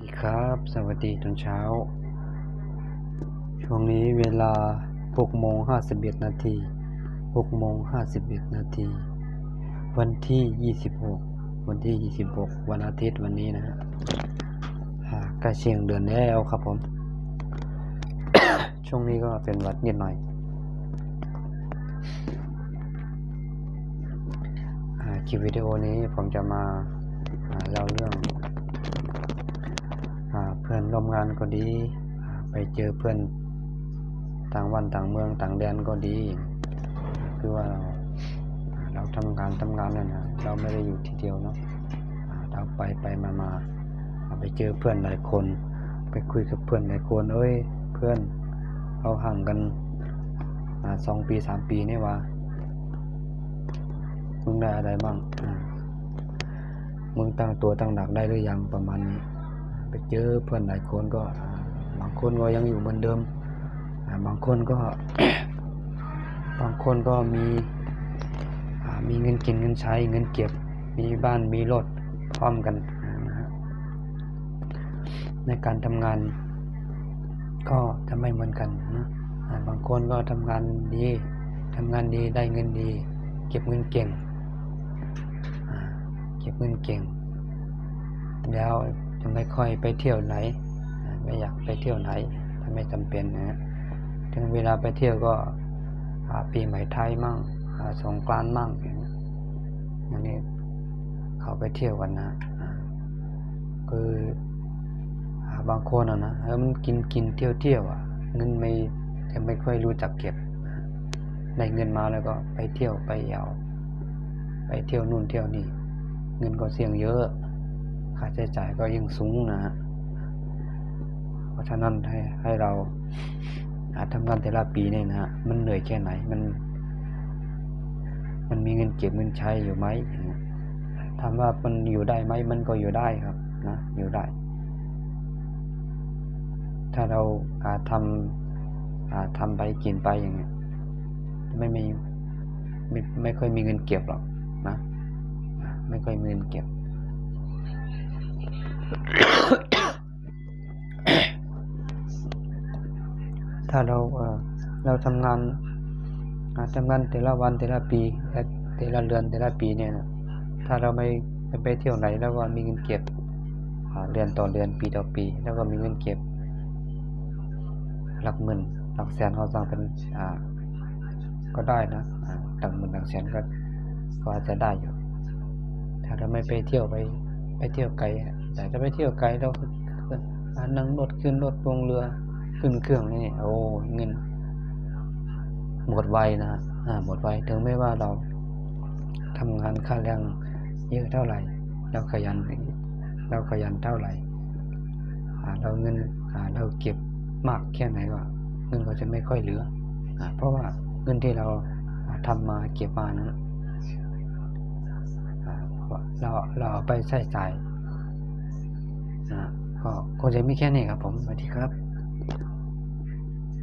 สวัสดีครับ สวัสดีตอนเช้า ช่วงนี้เวลา6โมง51นาที6โมง51นาทีวันที่ 26 วันที่ 26 วันอาทิตย์วันนี้นะฮะอ่าใกล้เชียงเดือนแล้วครับผม ช่วงนี้ก็เป็นวัดนิดหน่อยคลิปวิดีโอนี้ผมจะมาอ่าเล่า ร่วมงานก็ดี ไปเจอเพื่อนต่างวันต่างเมืองต่างแดนก็ดี คือว่าเราเราทำงานทำงานนั่นนะเราไม่ได้อยู่ที่เดียวเนาะเราไปไปมามาไปเจอเพื่อนหลายคน ไปคุยกับเพื่อนหลายคนเอ้ย เพื่อนเราห่างกันสองปีสามปีนี่วะมึงได้อะไรบ้างมึงตั้งตัวตั้งหลักได้หรือยังประมาณนี้ ไปเจอเพื่อนหลายคนก็บางคนก็ยังอยู่เหมือนเดิมบางคนก็ บางคนก็มีมีเงินกินเงินใช้เงินเก็บมีบ้านมีรถพร้อมกันนะฮะในการทำงานก็จะไม่เหมือนกันนะบางคนก็ทำงานดีทำงานดีได้เงินดี เก็บเงินเก่งเก็บเงินเก่ง แล้ว จะไม่ค่อยไปเที่ยวไหน ไม่อยากไปเที่ยวไหนถ้าไม่จำเป็นนะฮะถึงเวลาไปเที่ยวก็อ่าปีใหม่ไทยมั่งอ่าสงกรานต์มั่งอย่างนี้เขาไปเที่ยวกันนะคือบางคนอะนะเออมันกินกินเที่ยวเที่ยวอะ เงินไม่จะไม่ค่อยรู้จักเก็บได้เงินมาแล้วก็ไปเที่ยวไปเอาไปเที่ยวนู่นเที่ยวนี่ เงินก็เสี่ยงเยอะ ค่าใช้จ่ายก็ยิ่งสูงนะฮะเพราะฉะนั้นให้ให้เราอาทำงานแต่ละปีเนี่ยนะฮะมันเหนื่อยแค่ไหนมัน มันมีเงินเก็บเงินใช้อยู่ไหมถามว่ามันอยู่ได้ไหมมันก็อยู่ได้ครับนะอยู่ได้ ถ้าเราอาทำอาทำไปกินไปอย่างเงี้ยไม่มีไม่ไม่ค่อยมีเงินเก็บหรอกนะ ไม่ค่อยมีเงินเก็บ ถ้าเราเราทำงานอ่าทำงานแต่ละวันแต่ละปีแต่ละเดือนแต่ละปีเนี่ยนะถ้าเราไม่ไม่ไปเที่ยวไหนแล้วก็มีเงินเก็บเดือนต่อเดือนปีต่อปี แล้วก็มีเงินเก็บ หลักหมื่นหลักแสนเขาสั่งเป็นก็ได้นะหลักหมื่นหลักแสนก็ก็อาจจะได้อยู่ ถ้าเราไม่ไปเที่ยวไป ไปเที่ยวไกลแต่ถ้าไปเที่ยวไกลเรานั่งรถขึ้นรถลงเรือ ขึ้นเครื่องนี่โอ้เงิน หมดไวนะฮะหมดไวถึงไม่ว่าเราทำงานค่าแรงเยอะเท่าไหร่ เราขยัน เราขยันเท่าไหร่เราเงินเราเก็บมากแค่ไหนก็เงินก็จะไม่ค่อยเหลืออเพราะว่าเงินที่เราอ่าทำมาเก็บมานั้น เราเราเอาไปใส่ใจนะก็คงจะมีแค่นี้ครับผมสวัสดีครับ